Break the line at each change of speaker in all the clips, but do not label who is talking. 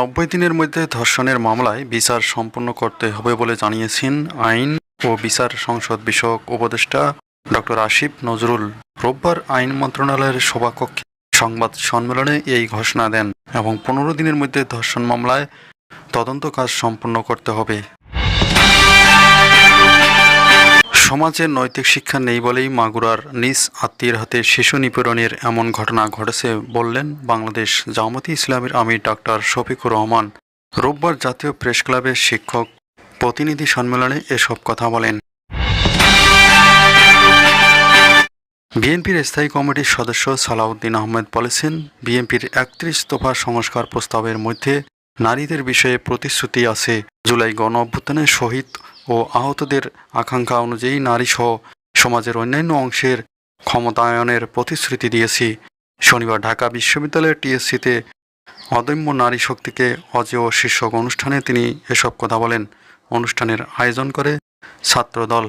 নব্বই দিনের মধ্যে ধর্ষণের মামলায় বিচার সম্পন্ন করতে হবে বলে জানিয়েছেন আইন ও বিচার সংসদ বিষয়ক উপদেষ্টা ডক্টর আশিফ নজরুল। রোববার আইন মন্ত্রণালয়ের সভাকক্ষে সংবাদ সম্মেলনে এই ঘোষণা দেন এবং পনেরো দিনের মধ্যে ধর্ষণ মামলায় তদন্ত কাজ সম্পন্ন করতে হবে। সমাজে নৈতিক শিক্ষা নেই বলেই মাগুরার নিজ আত্মীয়ের হাতে শিশু নিপীড়নের এমন ঘটনা ঘটেছে বললেন বাংলাদেশ জামাতি ইসলামের আমির ডাক্তার শফিকুর রহমান। রোববার জাতীয় প্রেস ক্লাবের শিক্ষক প্রতিনিধি সম্মেলনে এসব কথা বলেন। বিএনপির স্থায়ী কমিটির সদস্য সালাউদ্দিন আহমেদ বলেছেন, বিএনপির একত্রিশ দফা সংস্কার প্রস্তাবের মধ্যে নারীদের বিষয়ে প্রতিশ্রুতি আছে। জুলাই গণ অভ্যুত্থানে শহীদ ও আহতদের আকাঙ্ক্ষা অনুযায়ী নারীসহ সমাজের অন্যান্য অংশের ক্ষমতায়নের প্রতিশ্রুতি দিয়েছি। শনিবার ঢাকা বিশ্ববিদ্যালয়ের টিএসসিতে অদম্য নারী শক্তিকে অজেয় শীর্ষক অনুষ্ঠানে তিনি এসব কথা বলেন। অনুষ্ঠানের আয়োজন করে ছাত্রদল।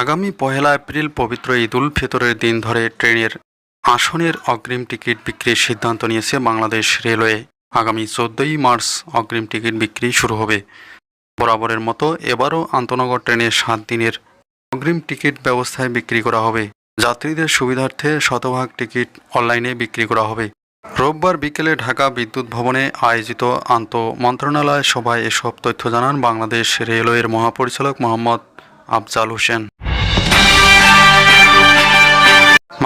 আগামী পহেলা এপ্রিল পবিত্র ঈদ উল ফিতরের দিন ধরে ট্রেনের আসনের অগ্রিম টিকিট বিক্রির সিদ্ধান্ত নিয়েছে বাংলাদেশ রেলওয়ে। আগামী চোদ্দই মার্চ অগ্রিম টিকিট বিক্রি শুরু হবে। বরাবরের মতো এবারও আন্তনগর ট্রেনের সাত দিনের অগ্রিম টিকিট ব্যবস্থায় বিক্রি করা হবে। যাত্রীদের সুবিধার্থে শতভাগ টিকিট অনলাইনে বিক্রি করা হবে। রোববার বিকেলে ঢাকা বিদ্যুৎ ভবনে আয়োজিত আন্ত মন্ত্রণালয় সভায় এসব তথ্য জানান বাংলাদেশ রেলওয়ের মহাপরিচালক মোহাম্মদ আফজাল হোসেন।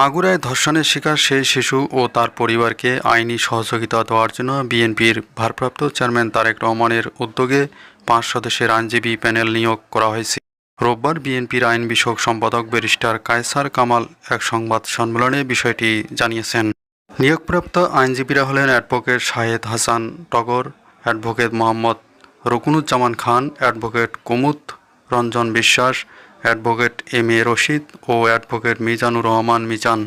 মাগুরায় ধর্ষণের শিকার সেই শিশু ও তার পরিবারকে আইনি সহযোগিতা দেওয়ার জন্য বিএনপির ভারপ্রাপ্ত চেয়ারম্যান তারেক রহমানের উদ্যোগে পাঁচ সদস্যের আইনজীবী প্যানেল নিয়োগ করা হয়েছে। রোববার বিএনপির আইন বিষয়ক সম্পাদক ব্যারিস্টার কায়সার কামাল এক সংবাদ সম্মেলনে বিষয়টি জানিয়েছেন। নিয়োগপ্রাপ্ত আইনজীবীরা হলেন advocate Shahed Hasan Togor, advocate Mohammad Rokunuzzaman Khan, advocate Kumud, Ranjan Biswas advocate M A Rashid O advocate Mizanur Rahman Mizan.